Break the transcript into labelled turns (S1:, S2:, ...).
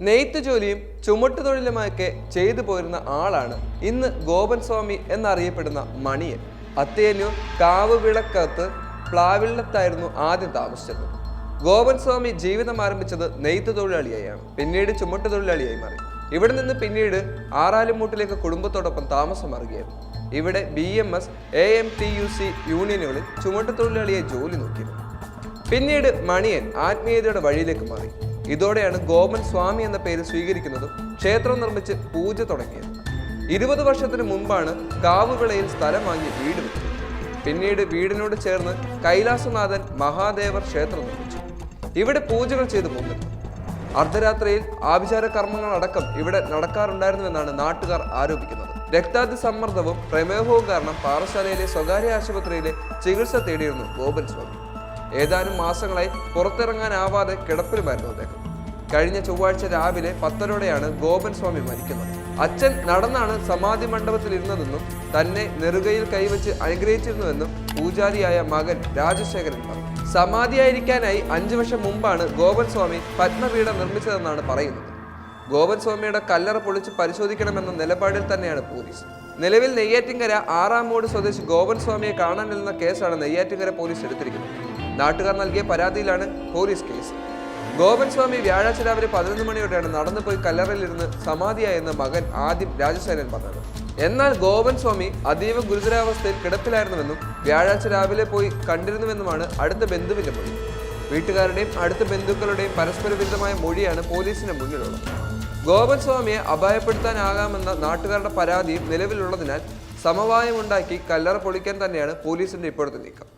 S1: നെയ്ത്ത് ജോലിയും ചുമട്ടുതൊഴിലുമൊക്കെ ചെയ്തു പോരുന്ന ആളാണ് ഇന്ന് ഗോപൻ സ്വാമി എന്നറിയപ്പെടുന്ന മണിയൻ. അത്തേനൂർ കാവ് വിളക്കത്ത് പ്ലാവിള്ളത്തായിരുന്നു ആദ്യം താമസിച്ചത്. ഗോപൻ സ്വാമി ജീവിതം ആരംഭിച്ചത് നെയ്ത്ത് തൊഴിലാളിയായാണ്. പിന്നീട് ചുമട്ട് തൊഴിലാളിയായി മാറി. ഇവിടെ നിന്ന് പിന്നീട് ആറാലുമൂട്ടിലേക്ക് കുടുംബത്തോടൊപ്പം താമസം മാറുകയായിരുന്നു. ഇവിടെ B M S A M T U C യൂണിയനുകളിൽ ചുമട്ട് തൊഴിലാളിയെ ജോലി നോക്കിയിരുന്നു. പിന്നീട് മണിയൻ ആത്മീയതയുടെ വഴിയിലേക്ക് മാറി. ഇതോടെയാണ് ഗോപൻ സ്വാമി എന്ന പേര് സ്വീകരിക്കുന്നതും ക്ഷേത്രം നിർമ്മിച്ച് പൂജ തുടങ്ങിയത്. ഇരുപത് വർഷത്തിന് മുമ്പാണ് കാവുവിളയിൽ സ്ഥലം വാങ്ങി വീട് വെച്ചത്. പിന്നീട് വീടിനോട് ചേർന്ന് കൈലാസനാഥൻ മഹാദേവർ ക്ഷേത്രം നിർമ്മിച്ചു. ഇവിടെ പൂജകൾ ചെയ്തു പോകുന്നു അർദ്ധരാത്രിയിൽ ആഭിചാര കർമ്മങ്ങളടക്കം ഇവിടെ നടക്കാറുണ്ടായിരുന്നുവെന്നാണ് നാട്ടുകാർ ആരോപിക്കുന്നത്. രക്താതി സമ്മർദ്ദവും പ്രമേഹവും കാരണം പാറശാലയിലെ സ്വകാര്യ ആശുപത്രിയിലെ ചികിത്സ തേടിയിരുന്നു ഗോപൻ സ്വാമി. ഏതാനും മാസങ്ങളായി പുറത്തിറങ്ങാനാവാതെ കിടപ്പിലുമായിരുന്നു അദ്ദേഹം. കഴിഞ്ഞ ചൊവ്വാഴ്ച രാവിലെ പത്തരോടെയാണ് ഗോപൻ സ്വാമി മരിക്കുന്നത്. അച്ഛൻ നടന്നാണ് സമാധി മണ്ഡപത്തിൽ ഇരുന്നതെന്നും തന്നെ നെറുകയിൽ കൈവച്ച് അനുഗ്രഹിച്ചിരുന്നുവെന്നും പൂജാരിയായ മകൻ രാജശേഖരൻ പറഞ്ഞു. സമാധിയായിരിക്കാനായി അഞ്ചു വർഷം മുമ്പാണ് ഗോപൻ സ്വാമി പത്മപീഠം നിർമ്മിച്ചതെന്നാണ് പറയുന്നത്. ഗോപൻ സ്വാമിയുടെ കല്ലറ പൊളിച്ച് പരിശോധിക്കണമെന്ന നിലപാടിൽ തന്നെയാണ് പോലീസ്. നിലവിൽ നെയ്യാറ്റിങ്കര ആറാം മോഡ് സ്വദേശി ഗോപൻ സ്വാമിയെ കാണാനില്ലെന്ന കേസാണ് നെയ്യാറ്റിങ്കര പോലീസ് എടുത്തിരിക്കുന്നത്. നാട്ടുകാർ നൽകിയ പരാതിയിലാണ് പോലീസ് കേസ്. ഗോപൻ സ്വാമി വ്യാഴാഴ്ച രാവിലെ പതിനൊന്ന് മണിയോടെയാണ് നടന്നു പോയി കല്ലറയിലിരുന്ന് സമാധിയായെന്ന് മകൻ ആദ്യം രാജസേനൻ പറഞ്ഞത്. എന്നാൽ ഗോപൻ സ്വാമി അതീവ ഗുരുതരാവസ്ഥയിൽ കിടപ്പിലായിരുന്നുവെന്നും വ്യാഴാഴ്ച രാവിലെ പോയി കണ്ടിരുന്നുവെന്നുമാണ് അടുത്ത ബന്ധുവിന്റെ മൊഴി. വീട്ടുകാരുടെയും അടുത്ത ബന്ധുക്കളുടെയും പരസ്പര വിരുദ്ധമായ മൊഴിയാണ് പോലീസിന് മുന്നിലുള്ളത്. ഗോപൻ സ്വാമിയെ അപായപ്പെടുത്താനാകാമെന്ന നാട്ടുകാരുടെ പരാതിയും നിലവിലുള്ളതിനാൽ സമവായമുണ്ടാക്കി കല്ലറ പൊളിക്കാൻ തന്നെയാണ് പോലീസിന്റെ ഇപ്പോഴത്തെ നീക്കം.